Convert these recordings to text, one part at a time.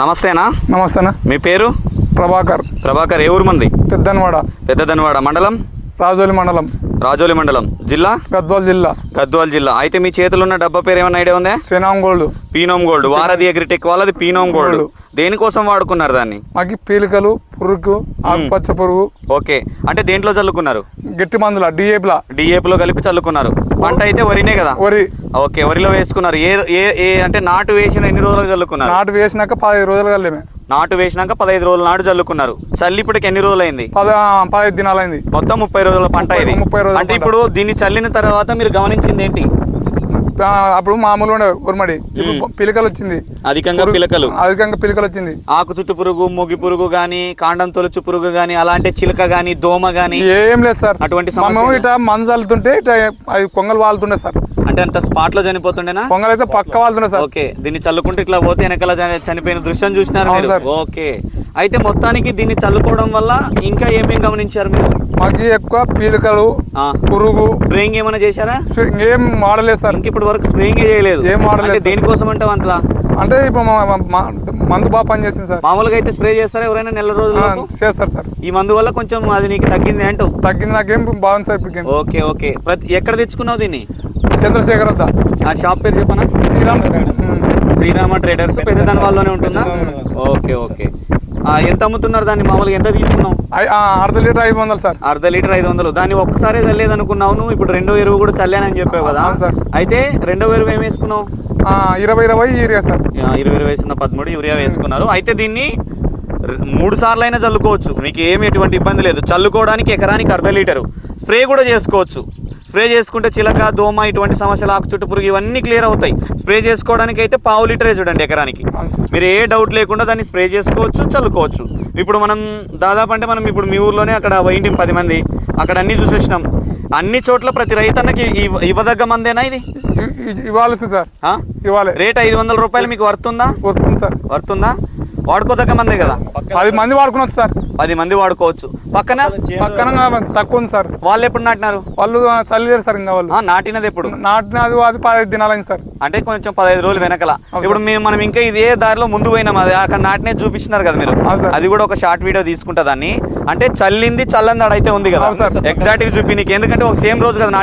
నమస్తేనా? నమస్తేనా? మీ పేరు? ప్రభాకర్. ప్రభాకర్ ఏ ఊరు మంది? పెద్దనవాడ. పెద్దదనవాడ మండలం? రాజోలి మండలం. రాజోలి మండలం. జిల్లా? గద్వాల్ జిల్లా. గద్వాల్ జిల్లా. అయితే మీ చేతిలో ఉన్న డబ్బా పేరు ఏమైనా ఐడియా ఉందా? Phenom gold. Phenom gold. Varadhi agritech వాళ్ళది పీనోమ్ గోల్డ్. దేనికోసం వాడుకున్నారు దాన్ని? మాకి పీలికలు పురుగు ఆకుపచ్చ పురుగు. ఓకే. అంటే దేంట్లో చల్లుకున్నారు? గట్టి మందుల డిఏపిలా డిఏపిలో కలిపి చల్లుకున్నారు. పంట అయితే వరినే కదా? వరి. ఓకే వరిలో వేసుకున్నారు. ఏ ఏ ఏ అంటే నాటు వేసిన ఎన్ని రోజులకు చల్లుకున్నారు? నాటు వేసినాక పదహైదు రోజులు కలిమే నాటు వేసినాక పదహైదు రోజుల నాటు చల్లుకున్నారు. చల్లి ఇప్పటికి ఎన్ని రోజులు అయింది పద పదహైదు దినాలైంది. మొత్తం ముప్పై రోజుల పంట ఇది. ముప్పై- రోజుల అంటే. ఇప్పుడు దీన్ని చల్లిన తర్వాత మీరు గమనించింది ఏంటి అప్పుడు మామూలుగా ఉరుమడి. ఇప్పుడు పిలికలు వచ్చింది అధికంగా పిలకలు. అధికంగా పిలికలు వచ్చింది ఆకు చుట్టు పురుగు ముగి పురుగు గాని కాండం తొలుచు పురుగు గాని అలాంటి చిలక గాని దోమ గాని ఏం లేదు సార్. అటువంటి ఇట అది కొంగలు వాళ్తుండే సార్. అంటే అంత స్పాట్లో చనిపోతుండేనా? కొంగలు అయితే పక్క వాళ్తుండే సార్. ఓకే దీన్ని చల్లుకుంటే ఇట్లా పోతే వెనకాల చని- చనిపోయిన దృశ్యం చూసినారు మీరు. ఓకే. అయితే మొత్తానికి దీన్ని చల్లుకోవడం వల్ల ఇంకా ఏమేం గమనించారు మీరు? మాకు ఎక్కువ పీలికలు పురుగు. స్ప్రేయింగ్ ఏమైనా చేశారా? ఇంకేం వాడలేదు సార్. ఇంక ఇప్పటి వరకు స్ప్రేయింగ్ చేయలేదు. ఏం వాడలేదు సార్. దేనికోసం అంటే అంతలా? అంటే ఇప్పుడు మందు బాగా పనిచేసింది సార్. మామూలుగా అయితే స్ప్రే చేస్తారా ఎవరైనా నెల రోజులు చేస్తారు సార్. ఈ మందు వల్ల కొంచెం అది నీకు తగ్గింది అంటూ తగ్గింది నాకేం బాగుంది సార్ ఇప్పుడు ఓకే ఓకే. ప్రతి ఎక్కడ తెచ్చుకున్నావు దీన్ని? చంద్రశేఖర్ వద్ద. ఆ షాప్ పేరు చెప్పనా? శ్రీరామ్. శ్రీరామ. ట్రేడర్స్. పెద్దదాని వాళ్ళలోనే ఉంటుందా? Okay okay. ఎంత అమ్ముతున్నారు దాన్ని? మామూలుగా ఎంత తీసుకున్నావు? అర్ధ లీటర్ ఐదు వందలు సార్. అర్ధ లీటర్ ఐదు వందలు. దాన్ని ఒక్కసారి చల్లేదు అనుకున్నావు నువ్వు? ఇప్పుడు రెండో ఎరువు కూడా చల్లానని చెప్పావు కదా. సార్. అయితే రెండో ఎరువు ఏం వేసుకున్నావు? ఇరవై ఇరవై యూరియా సార్. ఇరవై ఇరవై వేసుకున్న పదమూడు యూరియా వేసుకున్నారు. అయితే దీన్ని మూడు సార్లు అయినా చల్లుకోవచ్చు. మీకు ఏమి ఎటువంటి ఇబ్బంది లేదు. చల్లుకోవడానికి ఎకరానికి అర్ధ లీటరు. స్ప్రే కూడా చేసుకోవచ్చు. స్ప్రే చేసుకుంటే చిలక దోమ ఇటువంటి సమస్యలు ఆకు చుట్టు పురుగు ఇవన్నీ క్లియర్ అవుతాయి. స్ప్రే చేసుకోవడానికి అయితే పావు లీటరే చూడండి ఎకరానికి. మీరు ఏ డౌట్ లేకుండా దాన్ని స్ప్రే చేసుకోవచ్చు చల్లుకోవచ్చు. ఇప్పుడు మనం దాదాపు అంటే మనం ఇప్పుడు మీ ఊర్లోనే అక్కడ పోయింటి పది మంది అక్కడ అన్ని చూసేసినాం. అన్ని చోట్ల ప్రతి రైతన్నకి ఇవ్వ- ఇవ్వదగ్గ మందేనా ఇది? ఇవ్వాలి సార్? ఇవ్వాలి. రేట్ ఐదు వందల రూపాయలు మీకు వర్తుందా? వస్తుంది సార్. వర్తుందా? వాడుకోదగ్గ మందే కదా? పది మంది వాడుకున్నారు సార్. పది మంది వాడుకోవచ్చు. పక్కన? పక్కన తక్కువ ఉంది సార్. వాళ్ళు ఎప్పుడు నాటినారు? వాళ్ళు చల్లిలేరు సార్ ఇంకా వాళ్ళు. ఆ, నాటినది ఎప్పుడు? నాటిన అది పదహైదు దినాలైంది సార్. అంటే కొంచెం పదహైదు రోజులు వెనకల. ఇప్పుడు మేము మనం ఇంకా ఇదే దారిలో ముందు పోయినాం. అది అక్కడ నాటినే చూపిస్తున్నారు కదా మీరు. అది కూడా ఒక షార్ట్ వీడియో తీసుకుంటా దాన్ని. అంటే చల్లింది చల్లంది ఆడైతే ఉంది కదా. ఎగ్జాక్ట్గా చూపి నీకు. ఎందుకంటే ఒక సేమ్ రోజు కదా.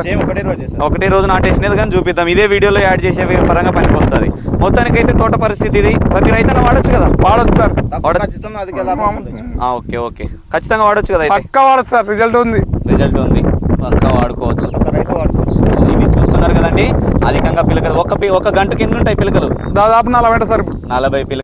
సేమ్ ఒకటే రోజు సార్ ఒకటే రోజు నాటేసినది కానీ చూపిద్దాం. ఇదే వీడియోలో యాడ్ చేసే పరంగా పనికి వస్తుంది మొత్తానికైతే తోట పరిస్థితి ఇది. ప్రతి రైతన్న వాడొచ్చు కదా? వాడచ్చు సార్. ఖచ్చితంగా అధిక లాభం ఓకే ఓకే. ఖచ్చితంగా వాడొచ్చు కదా అయితే? పక్క వాడచ్చు సార్ రిజల్ట్ ఉంది. రిజల్ట్ ఉంది. పక్కా వాడుకోవచ్చు. ఒక రైతు వాడుకోవచ్చు ఇది చూస్తున్నారు కదండి? అధికంగా పిలకలు. ఒక పి- ఒక గంటకి ఎన్ని ఉంటాయి పిలకలు? దాదాపు నలభై సార్ ఇప్పుడు. నలభై పిలకలు.